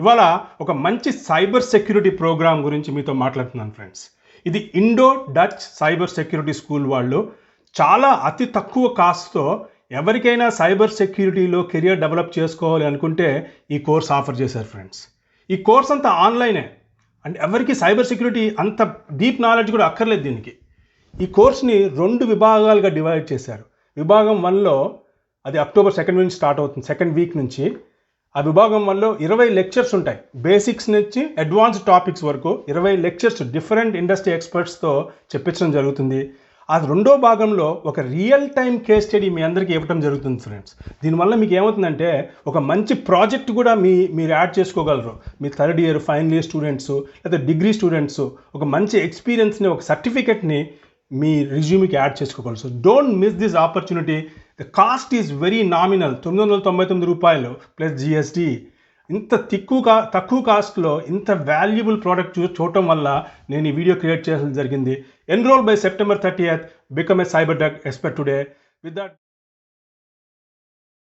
ఇవాళ ఒక మంచి సైబర్ సెక్యూరిటీ ప్రోగ్రామ్ గురించి మీతో మాట్లాడుతున్నాను ఫ్రెండ్స్. ఇది Indo Dutch cyber security school వాళ్ళు చాలా అతి తక్కువ కాస్ట్తో ఎవరికైనా సైబర్ సెక్యూరిటీలో కెరియర్ డెవలప్ చేసుకోవాలి అనుకుంటే ఈ కోర్స్ ఆఫర్ చేశారు ఫ్రెండ్స్. ఈ కోర్స్ అంతా ఆన్లైనే. అండ్ ఎవరికి సైబర్ సెక్యూరిటీ అంత డీప్ నాలెడ్జ్ కూడా అక్కర్లేదు దీనికి. ఈ కోర్స్ని రెండు విభాగాలుగా డివైడ్ చేశారు. విభాగం వన్లో అది అక్టోబర్ సెకండ్ నుంచి స్టార్ట్ అవుతుంది సెకండ్ వీక్ నుంచి. ఆ విభాగం వల్ల ఇరవై లెక్చర్స్ ఉంటాయి. బేసిక్స్ నుంచి అడ్వాన్స్ టాపిక్స్ వరకు ఇరవై లెక్చర్స్ డిఫరెంట్ ఇండస్ట్రీ ఎక్స్పర్ట్స్తో చెప్పించడం జరుగుతుంది. ఆ రెండో భాగంలో ఒక రియల్ టైం కేస్ స్టడీ మీ అందరికీ ఇవ్వడం జరుగుతుంది ఫ్రెండ్స్. దీనివల్ల మీకు ఏమవుతుందంటే ఒక మంచి ప్రాజెక్ట్ కూడా మీ మీరు యాడ్ చేసుకోగలరు. మీ third year final year students లేదా డిగ్రీ స్టూడెంట్స్ ఒక మంచి ఎక్స్పీరియన్స్ని ఒక సర్టిఫికెట్ని మీ రిజ్యూమ్కి యాడ్ చేసుకోగలరు. So don't miss this opportunity. The cost is very nominal తొమ్మిది వందల తొంభై తొమ్మిది రూపాయలు ప్లస్ జిఎస్టీ ఇంత తిక్కువ కా తక్కువ కాస్ట్లో ఇంత వాల్యుబుల్ ప్రోడక్ట్ చూ చూడటం వల్ల నేను ఈ వీడియో క్రియేట్ చేయడం జరిగింది. Enrol by September thirty eighth become a cyber drug expert today with that